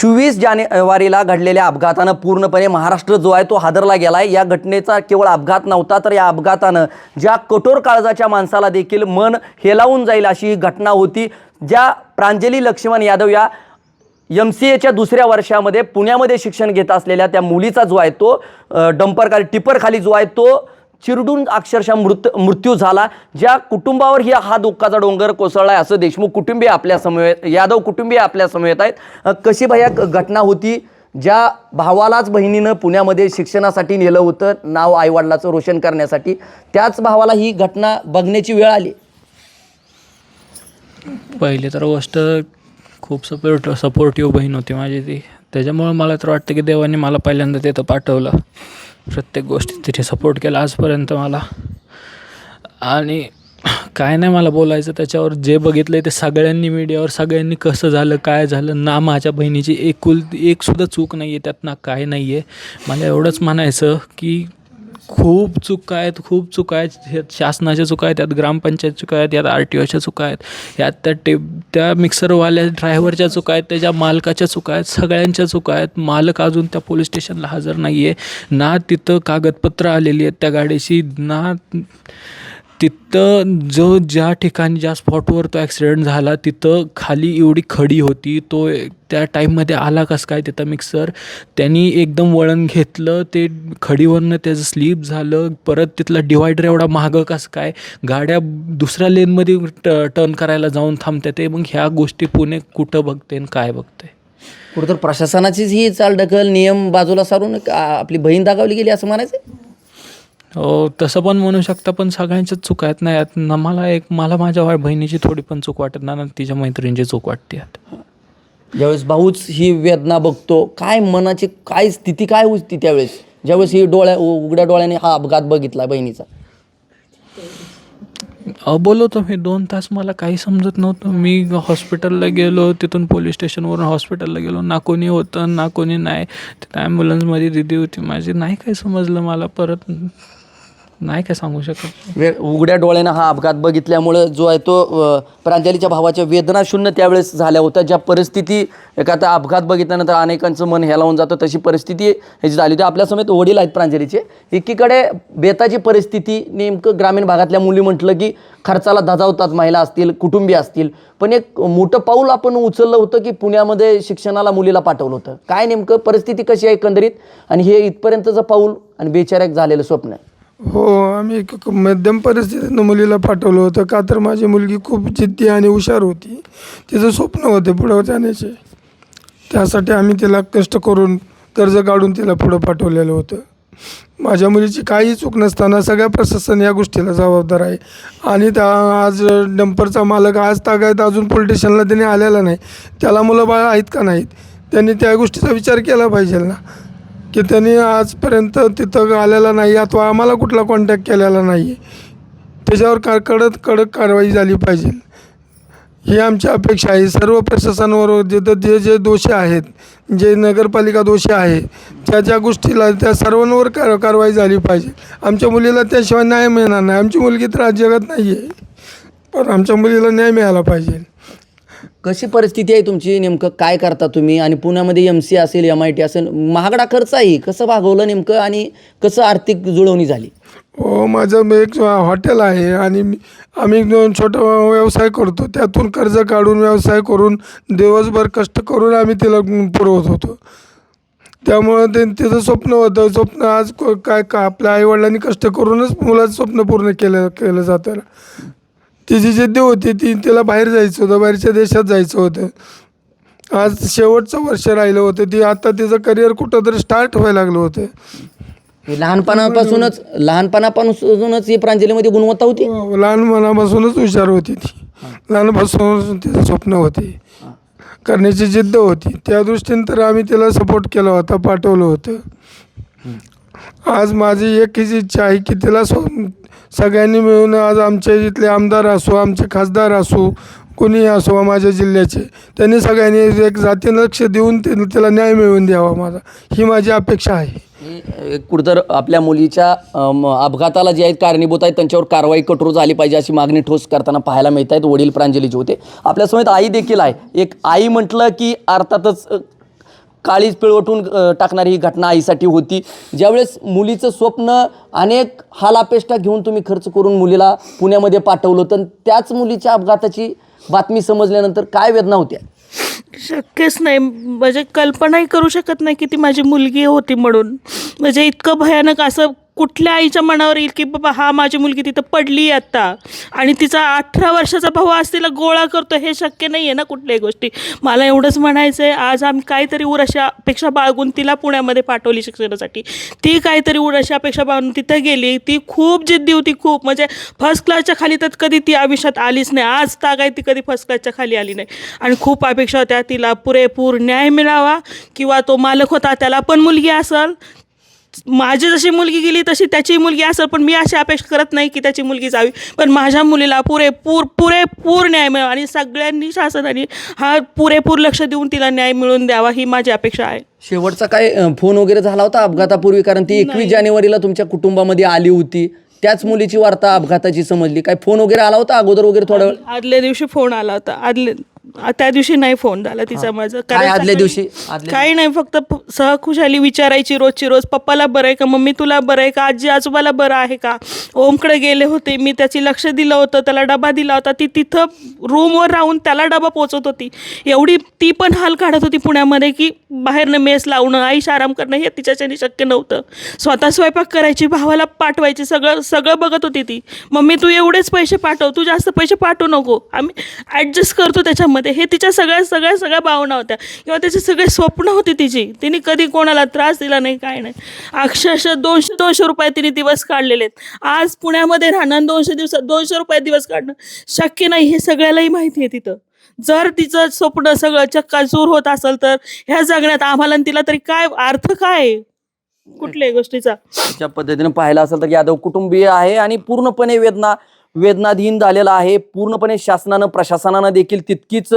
चोवीस जानेवारीला घडलेल्या अपघातानं पूर्णपणे महाराष्ट्र जो आहे तो हादरला गेला आहे या घटनेचा केवळ अपघात नव्हता तर या अपघातानं ज्या कठोर काळजाच्या माणसाला देखील मन हेलावून जाईल अशी ही घटना होती. ज्या प्रांजली लक्ष्मण यादव या एम सी एच्या दुसऱ्या वर्षामध्ये पुण्यामध्ये शिक्षण घेत असलेल्या त्या मुलीचा जो आहे तो डंपरखाली टिपरखाली जो आहे तो चिरडून अक्षरशः मृत मृत्यू झाला. ज्या कुटुंबावर ही हा दुःखाचा डोंगर कोसळला आहे असं देशमुख कुटुंबीय आपल्या समवेत यादव कुटुंबीय आपल्या समवेत आहेत. कशी भया घटना होती? ज्या भावालाच बहिणीनं पुण्यामध्ये शिक्षणासाठी नेलं होतं नाव आईवडिलाचं रोशन करण्यासाठी त्याच भावाला ही घटना बघण्याची वेळ आली. पहिले तर गोष्ट खूप सपोर्ट सपोर्टिव्ह बहीण होती माझी ती. त्याच्यामुळं मला तर वाटतं की देवाने मला पहिल्यांदा तिथं पाठवलं. प्रत्येक गोष्टीत तिथे सपोर्ट केला आजपर्यंत मला. आणि काय नाही मला बोलायचं त्याच्यावर जे बघितलं आहे ते सगळ्यांनी मीडियावर सगळ्यांनी कसं झालं काय झालं ना माझ्या बहिणीची एकूल एकसुद्धा चूक नाही आहे त्यात ना काय नाही आहे मला एवढंच म्हणायचं की खूप चुका आहेत खूप चुका आहेत. ह्यात शासनाच्या चुका आहेत त्यात ग्रामपंचायत चुका आहेत यात आर टी ओच्या चुका आहेत यात त्या टेप त्या मिक्सरवाल्या ड्रायव्हरच्या चुका आहेत त्याच्या मालकाच्या चुका आहेत सगळ्यांच्या चुका आहेत. मालक अजून त्या पोलीस स्टेशनला हजर नाही आहे ना तिथं कागदपत्रं आलेली आहेत त्या गाडीची ना तिथं जो ज्या ठिकाणी ज्या स्पॉटवर तो ॲक्सिडेंट झाला तिथं खाली एवढी खडी होती तो त्या टाईममध्ये आला कसं काय तिथं मिक्सर त्यांनी एकदम वळण घेतलं ते खडीवरनं त्याचं स्लीप झालं परत तिथला डिवायडर एवढा महाग कसं काय? गाड्या दुसऱ्या लेनमध्ये ट टर्न करायला जाऊन थांबते ते मग ह्या गोष्टी पुणे कुठं बघते आणि काय बघते? कुठं तर प्रशासनाचीच ही चालढकल नियम बाजूला सारून आपली बहीण दागावली गेली असं म्हणायचं हो तसं पण म्हणू शकता पण सगळ्यांच्याच चूक आहेत ना यात ना मला एक मला माझ्या बहिणीची थोडी पण चूक वाटत ना तिच्या मैत्रिणीची चूक वाटते ज्यावेळेस भाऊच ही वेदना बघतो काय मनाची काय स्थिती काय होती त्यावेळेस? ज्यावेळेस ही डोळ्या उघड्या डोळ्याने हा अपघात बघितला बहिणीचा. बोलवतो मी दोन तास मला काही समजत नव्हतं. मी हॉस्पिटलला गेलो तिथून पोलीस स्टेशनवरून हॉस्पिटलला गेलो. ना कोणी होतं ना कोणी नाही. तिथं ॲम्ब्युलन्समध्ये दिदी होती माझी नाही काही समजलं मला. परत नाही काय सांगू शकत. वे उघड्या डोळ्यानं हा अपघात बघितल्यामुळं जो आहे तो अ, प्रांजलीच्या भावाच्या वेदना शून्य त्यावेळेस झाल्या होत्या ज्या परिस्थिती एखादा अपघात बघितल्यानंतर अनेकांचं मन हेलावून जातं तशी परिस्थिती ह्याची झाली होती. आपल्या समेत वडील आहेत प्रांजलीचे. एकीकडे बेताची परिस्थिती नेमकं ग्रामीण भागातल्या मुली म्हटलं की खर्चाला धजावतात महिला असतील कुटुंबीय असतील पण एक मोठं पाऊल आपण उचललं होतं की पुण्यामध्ये शिक्षणाला मुलीला पाठवलं होतं. काय नेमकं परिस्थिती कशी आहे एकंदरीत? आणि हे इथपर्यंतचं पाऊल आणि बेचाऱ्याक झालेलं स्वप्न. हो आम्ही एक एक मध्यम परिस्थितीतनं मुलीला पाठवलं होतं. का तर माझी मुलगी खूप जिद्दी आणि हुशार होती. तिचं स्वप्न होते पुढं जाण्याचे. त्यासाठी आम्ही तिला कष्ट करून कर्ज काढून तिला पुढं पाठवलेलं होतं. माझ्या मुलीची काही चूक नसताना सगळ्या प्रशासन या गोष्टीला जबाबदार आहे. आणि त्या आज डंपरचा मालक आज तागायत अजून पोलीस स्टेशनला त्याने आलेला नाही. त्याला मुलं बाळ आहेत का नाहीत? त्यांनी त्या गोष्टीचा विचार केला पाहिजे ना. की त्यांनी आजपर्यंत तिथं आलेला नाही अथवा आम्हाला कुठला कॉन्टॅक्ट केलेला नाही त्याच्यावर का कडक कडक कारवाई झाली पाहिजे. ही आमची अपेक्षा आहे. सर्व प्रशासनावर जिथं जे जे दोषी आहेत जे नगरपालिका दोषी आहे त्या ज्या गोष्टीला त्या सर्वांवर कार कारवाई झाली पाहिजे. आमच्या मुलीला त्याशिवाय न्याय मिळणार नाही. आमची मुलगी तर आज जगत नाही आहे पण आमच्या मुलीला न्याय मिळाला पाहिजे. कशी परिस्थिती आहे तुमची? नेमकं काय करता तुम्ही? आणि पुण्यामध्ये एम सी असेल एम आय टी असेल महागडा खर्च आहे. कसं भागवलं नेमकं आणि कसं आर्थिक जुळवणी झाली? हो माझं एक हॉटेल आहे आणि मी- आम्ही दोन छोटा व्यवसाय करतो. त्यातून कर्ज काढून व्यवसाय करून दिवसभर कष्ट करून आम्ही तिला पुरवत होतो. त्यामुळं ते तिचं स्वप्न होतं. स्वप्न आज काय का आपल्या आईवडिलांनी कष्ट करूनच मुलाचं स्वप्न पूर्ण केलं केलं जातं. तिची जिद्दी होती ती तिला बाहेर जायचं होतं बाहेरच्या देशात जायचं होतं. आज शेवटचं वर्ष राहिलं होतं ती आता तिचं करिअर कुठंतरी स्टार्ट व्हायला लागलं होतं. लहानपणापासूनच लहानपणापासूनच ही प्रांजलीमध्ये गुणवत्ता होती? हो, लहानपणापासूनच हुशार होती ती. लहानपासून तिचं स्वप्न होते. करण्याची जिद्द होती. त्या दृष्टीने तर आम्ही तिला सपोर्ट केला होता पाठवलं होतं. आज माझी एकच इच्छा आहे की तिला स्व सगळ्यांनी मिळून आज आमचे इथले आमदार असो आमचे खासदार असो कोणीही असो माझ्या जिल्ह्याचे त्यांनी सगळ्यांनी एक जाती लक्ष देऊन ते त्याला न्याय मिळवून द्यावा माझा. ही माझी अपेक्षा आहे. कुठतर आपल्या मुलीच्या अपघाताला जे आहेत कारणीभूत आहेत त्यांच्यावर कारवाई कठोर झाली पाहिजे अशी मागणी ठोस करताना पाहायला मिळत आहेत वडील प्रांजलीचे होते. आपल्यासमोर आई देखील आहे. एक आई म्हटलं की अर्थातच काळीज काळीच पिळवटून टाकणारी ही घटना आईसाठी होती. ज्यावेळेस मुलीचं स्वप्न अनेक हालापेष्टा घेऊन तुम्ही खर्च करून मुलीला पुण्यामध्ये पाठवलं तर त्याच मुलीच्या अपघाताची बातमी समजल्यानंतर काय वेदना होत्या? शक्यच नाही. म्हणजे कल्पनाही करू शकत नाही की ती माझी मुलगी होती म्हणून. म्हणजे इतकं भयानक असं कुठल्या आईच्या मनावर येईल की बाबा हा माझी मुलगी तिथं पडली आत्ता आणि तिचा अठरा वर्षाचा भाऊ आज तिला गोळा करतो हे शक्य नाही आहे ना कुठल्याही गोष्टी. मला एवढंच म्हणायचं आहे आज आम्ही काहीतरी उराशी अपेक्षा बाळगून तिला पुण्यामध्ये पाठवली शिक्षणासाठी. ती काहीतरी उराशी अपेक्षा बाळगून तिथं गेली ती खूप जिद्दी होती खूप. म्हणजे फर्स्ट क्लासच्या खाली तर कधी ती आयुष्यात आलीच नाही आज तागाय ती कधी फर्स्ट क्लासच्या खाली आली नाही. आणि खूप अपेक्षा होत्या तिला पुरेपूर न्याय मिळावा किंवा तो मालक होता त्याला पण मुलगी असेल माझी जशी मुलगी गेली तशी त्याची मुलगी असेल पण मी अशी अपेक्षा करत नाही की त्याची मुलगी जावी. पण माझ्या मुलीला पुरेपूर पुरेपूर न्याय मिळावा आणि सगळ्यांनी शासनाने हा पुरेपूर लक्ष देऊन तिला न्याय मिळवून द्यावा ही माझी अपेक्षा आहे. शेवटचा काय फोन वगैरे झाला होता अपघातापूर्वी? कारण ती एकवीस जानेवारीला तुमच्या कुटुंबामध्ये आली होती. त्याच मुलीची वार्ता अपघाताची समजली. काय फोन वगैरे आला होता अगोदर वगैरे थोडा वेळ? आदल्या दिवशी फोन आला होता. आदले त्या दिवशी नाही फोन झाला तिचा माझा. काय आदल्या सकाळी- दिवशी? आदल्या काही नाही फक्त प- सहखुशाली विचारायची रोजची रोज पप्पाला बरं आहे का? मम्मी तुला बरं आहे का? आजी आजोबाला बरं आहे का? ओमकडे गेले होते. मी त्याची लक्ष दिलं होतं त्याला डबा दिला होता. ती तिथं रूमवर राहून त्याला डबा पोचवत होती. एवढी ती पण हाल काढत होती पुण्यामध्ये की बाहेरनं मेस लावणं आईश आराम करणं हे तिच्याच्याने शक्य नव्हतं. स्वतः स्वयंपाक करायची भावाला पाठवायची सगळं सगळं बघत होती ती. मम्मी तू एवढेच पैसे पाठव तू जास्त पैसे पाठवू नको. आम्ही ॲडजस्ट करतो मध्ये हे तिच्या सगळ्या सगळ्या सगळ्या भावना होत्या. किंवा त्याची सगळे स्वप्न होती तिची. तिने कधी कोणाला त्रास दिला नाही काय नाही. अक्षरशः दोनशे दोनशे रुपये तिने दिवस काढलेले आहेत. आज पुण्यामध्ये राहणं दोनशे दिवसात दोनशे रुपये दिवस काढणं शक्य नाही हे सगळ्यालाही माहिती आहे तिथं. जर तिचं स्वप्न सगळं चक्काचूर होत असेल तर ह्या जगण्यात आम्हाला तिला तरी काय अर्थ काय? कुठल्याही गोष्टीचा. ज्या पद्धतीनं पाहिलं असेल तर यादव कुटुंबीय आहे आणि पूर्णपणे वेदना वेदनाधीन झालेला आहे. पूर्णपणे शासनानं प्रशासनानं देखील तितकीच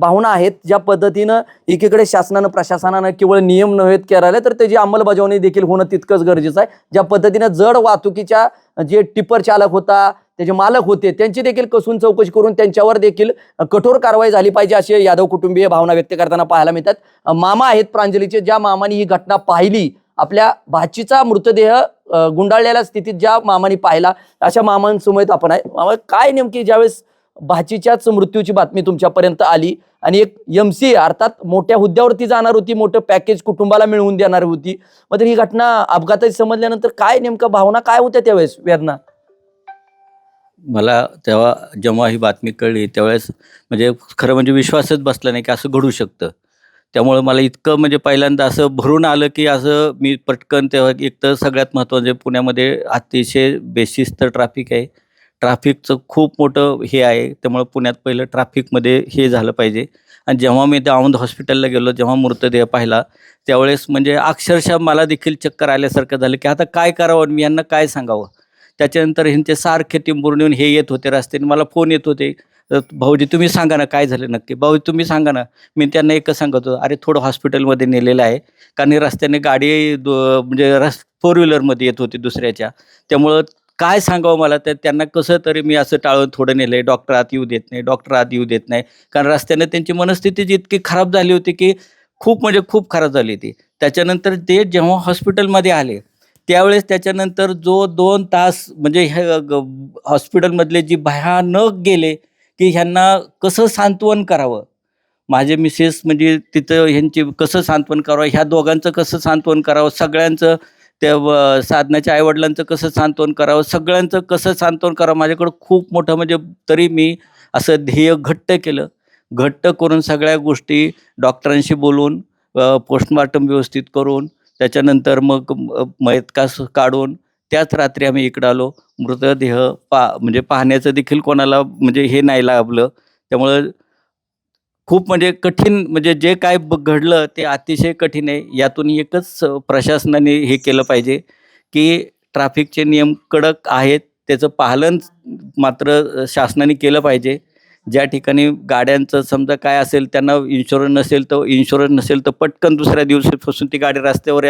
भावना आहेत. ज्या पद्धतीनं एकीकडे शासनानं प्रशासनानं केवळ नियम नव्हे करायला तर त्याची अंमलबजावणी देखील होणं तितकंच गरजेचं आहे. ज्या पद्धतीनं जड वाहतुकीच्या जे टिपर चालक होता त्याचे मालक होते त्यांची देखील कसून चौकशी करून त्यांच्यावर देखील कठोर कारवाई झाली पाहिजे असे यादव कुटुंबीय भावना व्यक्त करताना पाहायला मिळतात. मामा आहेत प्रांजलीचे. ज्या मामाने ही घटना पाहिली आपल्या भाचीचा मृतदेह गुंडाळलेल्या स्थितीत ज्या मामाने पाहिला अशा मामांसमोर आपण आहे. मामा काय नेमकी ज्यावेळेस भाचीच्याच मृत्यूची बातमी तुमच्यापर्यंत आली आणि एक एम सी अर्थात मोठ्या हुद्द्यावरती जाणार होती मोठं पॅकेज कुटुंबाला मिळवून देणार होती मग तर ही घटना अपघाताची समजल्यानंतर काय नेमकं भावना काय होत्या त्यावेळेस वेदना? मला तेव्हा जेव्हा ही बातमी कळली त्यावेळेस म्हणजे खरं म्हणजे विश्वासच बसला नाही की असं घडू शकतं. त्यामुळं मला इतकं म्हणजे पहिल्यांदा असं भरून आलं की असं मी पटकन तेव्हा एक तर सगळ्यात महत्त्वाचं म्हणजे पुण्यामध्ये अतिशय बेशिस्त ट्रॅफिक आहे. ट्रॅफिकचं खूप मोठं हे आहे. त्यामुळं पुण्यात पहिलं ट्रॅफिकमध्ये हे झालं पाहिजे. आणि जेव्हा मी त्या औंध हॉस्पिटलला गेलो जेव्हा मृतदेह पाहिला त्यावेळेस म्हणजे अक्षरशः मला देखील चक्कर आल्यासारखं झालं की आता काय करावं आणि मी यांना काय सांगावं? त्याच्यानंतर ह्यांचे सारखे टिंबूरून येऊन हे येत होते रस्त्याने. मला फोन येत होते. तर भाऊजी तुम्ही सांगा ना काय झालं नक्की? भाऊजी तुम्ही सांगा ना. मी त्यांना एकच सांगत होतो अरे थोडं हॉस्पिटलमध्ये नेलेलं आहे. कारण रस्त्याने गाडी म्हणजे रस फोर व्हीलरमध्ये येत होती दुसऱ्याच्या. त्यामुळं काय सांगावं मला? तर त्यांना कसं तरी मी असं टाळून थोडं नेलं आहे. डॉक्टर आत येऊ देत नाही डॉक्टर आत येऊ देत नाही. कारण रस्त्याने त्यांची मनस्थिती जी इतकी खराब झाली होती की खूप म्हणजे खूप खराब झाली होती. त्याच्यानंतर ते जेव्हा हॉस्पिटलमध्ये आले त्यावेळेस त्याच्यानंतर जो दोन तास म्हणजे ह्या ग- हॉस्पिटलमधले जी भयानक गेले की ह्यांना कसं सांत्वन करावं? माझे मिसेस म्हणजे तिथं ह्यांची कसं सांत्वन करावं? ह्या दोघांचं कसं सांत्वन करावं? सगळ्यांचं त्या व- साधनाच्या आईवडिलांचं कसं सांत्वन करावं? सगळ्यांचं कसं सांत्वन करावं? माझ्याकडं खूप मोठं म्हणजे तरी मी असं ध्येय घट्ट केलं. घट्ट करून सगळ्या गोष्टी डॉक्टरांशी बोलून पोस्टमॉर्टम व्यवस्थित करून त्याच्यानंतर मग मयतकास काढून त्याच रात्री आम्ही इकडं आलो. मृतदेह पा म्हणजे पाहण्याचं देखील कोणाला म्हणजे हे नाही लाभलं. त्यामुळं खूप म्हणजे कठीण म्हणजे जे काय घडलं ते अतिशय कठीण आहे. यातून एकच प्रशासनाने हे केलं पाहिजे की ट्रॅफिकचे नियम कडक आहेत. त्याचं पालन मात्र शासनाने केलं पाहिजे. ज्या ठिकाणी गाड्यांचं समजा काय असेल त्यांना इन्शुरन्स नसेल तर इन्शुरन्स नसेल तर पटकन दुसऱ्या दिवसापासून ती गाडी रस्त्यावर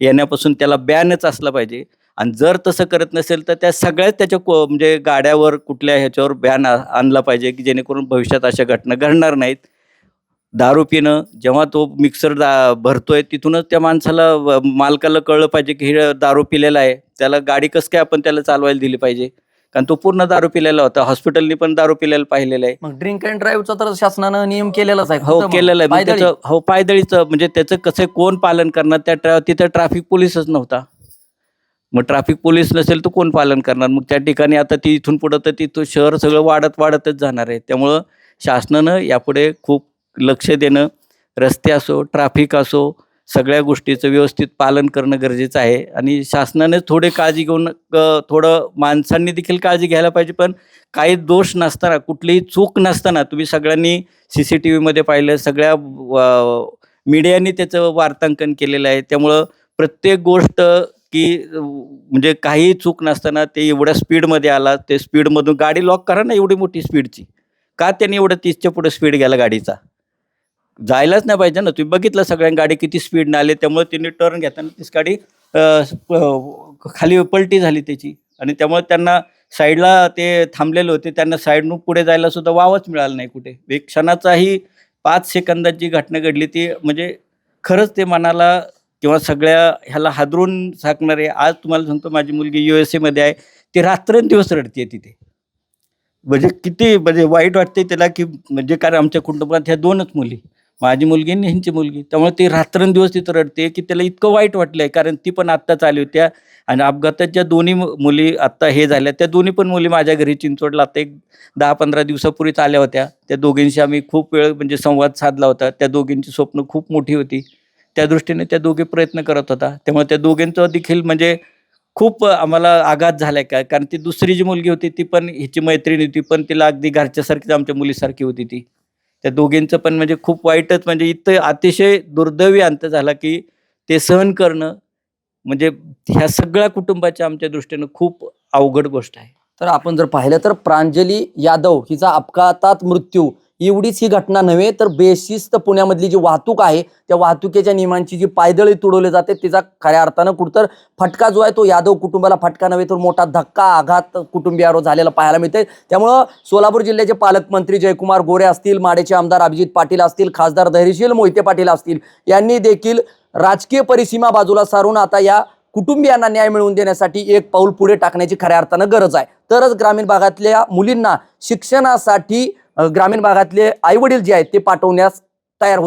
येण्यापासून त्याला बॅनच असला पाहिजे. आणि जर तसं करत नसेल तर त्या सगळ्याच त्याच्या को म्हणजे गाड्यावर कुठल्या ह्याच्यावर बॅन आणला पाहिजे की जेणेकरून भविष्यात अशा घटना घडणार नाहीत. दारू पिणं जेव्हा तो मिक्सर दा भरतोय तिथूनच त्या माणसाला मालकाला कळलं पाहिजे की हे दारू पिलेला आहे. त्याला गाडी कसं काय आपण त्याला चालवायला दिली पाहिजे? कारण तो पूर्ण दारू पिलेला होता. हॉस्पिटलनी पण दारू पिलेला पाहिलेलं आहे. मग ड्रिंक अँड ड्राईव्हचा तर शासनानं नियम केलेलाच आहे हो? केलेलं आहे? त्याचं हो पायदळीचं म्हणजे त्याचं कसं कोण पालन करणार? त्या ट्रा तिथं ट्रॅफिक पोलीसच नव्हता. मग ट्रॅफिक पोलीस नसेल तर कोण पालन करणार? मग त्या ठिकाणी आता ती इथून पुढं तर तिथं शहर सगळं वाढत वाढतच जाणार आहे. त्यामुळं शासनानं यापुढे खूप लक्ष देणं रस्ते असो ट्रॅफिक असो सगळ्या गोष्टीचं व्यवस्थित पालन करणं गरजेचं आहे. आणि शासनाने थोडे काळजी घेऊन थोडं माणसांनी देखील काळजी घ्यायला पाहिजे. पण काही दोष नसताना कुठलीही चूक नसताना तुम्ही सगळ्यांनी सी सी टी व्हीमध्ये पाहिलं सगळ्या मीडियाने त्याचं वार्तांकन केलेलं आहे. त्यामुळं प्रत्येक गोष्ट की म्हणजे काही चूक नसताना ते एवढ्या स्पीडमध्ये आला ते स्पीडमधून गाडी लॉक करा ना एवढी मोठी स्पीडची. का त्यांनी एवढं तीसच्या पुढे स्पीड गेला गाडीचा? जायलाच नाही पाहिजे ना. तुम्ही बघितलं सगळ्या गाडी किती स्पीडनं आले त्यामुळे त्यांनी टर्न घेताना तीच गाडी खाली पलटी झाली त्याची. आणि त्यामुळे त्यांना साईडला ते थांबलेले होते. त्यांना साईडनं पुढे जायला सुद्धा वावच मिळाला नाही कुठे. एक क्षणाचाही पाच सेकंदात जी घटना घडली ती म्हणजे खरंच ते मनाला किंवा सगळ्या ह्याला हादरून झाकणारे आज तुम्हाला सांगतो माझी मुलगी यू एस एमध्ये आहे ती रात्रंदिवस रडते तिथे. म्हणजे किती म्हणजे वाईट वाटते त्याला की म्हणजे कारण आमच्या कुटुंबात ह्या दोनच मुली माझी मुलगी आणि ह्यांची मुलगी. त्यामुळे ती रात्रंदिवस तिथं रडते की त्याला इतकं वाईट वाटलं आहे कारण ती पण आत्ताच आली होत्या आणि अपघातात ज्या दोन्ही मु- मुली आत्ता हे झाल्या त्या दोन्ही पण मुली माझ्या घरी चिंचवडला आता एक दहा पंधरा दिवसापूर्वीच आल्या होत्या. त्या दोघींशी आम्ही खूप वेळ म्हणजे संवाद साधला होता. त्या दोघींची स्वप्न खूप मोठी होती. त्या दृष्टीने त्या दोघे प्रयत्न करत होता. त्यामुळे त्या दोघींचं देखील म्हणजे खूप आम्हाला आघात झालाय. का कारण ती दुसरी जी मुलगी होती ती पण हिची मैत्रीण होती पण तिला अगदी घरच्यासारखीच आमच्या मुलीसारखी होती ती. त्या दोघींचं पण म्हणजे खूप वाईटच म्हणजे इथं अतिशय दुर्दैवी अंत झाला की ते सहन करणं म्हणजे ह्या सगळ्या कुटुंबाच्या आमच्या दृष्टीनं खूप अवघड गोष्ट आहे. तर आपण जर पाहिलं तर प्रांजली यादव हिचा अपघातात मृत्यू एवढीच ही घटना नव्हे तर बेशिस्त पुण्यामधली जी वाहतूक आहे त्या वाहतुकीच्या नियमांची जी पायदळी तुडवली जाते तिचा खऱ्या अर्थानं कुठतर फटका जो आहे तो यादव कुटुंबाला फटका नव्हे तर मोठा धक्का आघात कुटुंबियावर झालेला पाहायला मिळते त्यामुळं सोलापूर जिल्ह्याचे पालकमंत्री जयकुमार गोरे असतील माडेचे आमदार अभिजित पाटील असतील खासदार धैर्यशील मोहिते पाटील असतील यांनी देखील राजकीय परिसीमा बाजूला सारून आता या कुटुंबियांना न्याय मिळवून देण्यासाठी एक पाऊल पुढे टाकण्याची खऱ्या अर्थानं गरज आहे. तरच ग्रामीण भागातल्या मुलींना शिक्षणासाठी ग्रामीण भागातले आईवडील जे आहेत ते पाठवण्यास तयार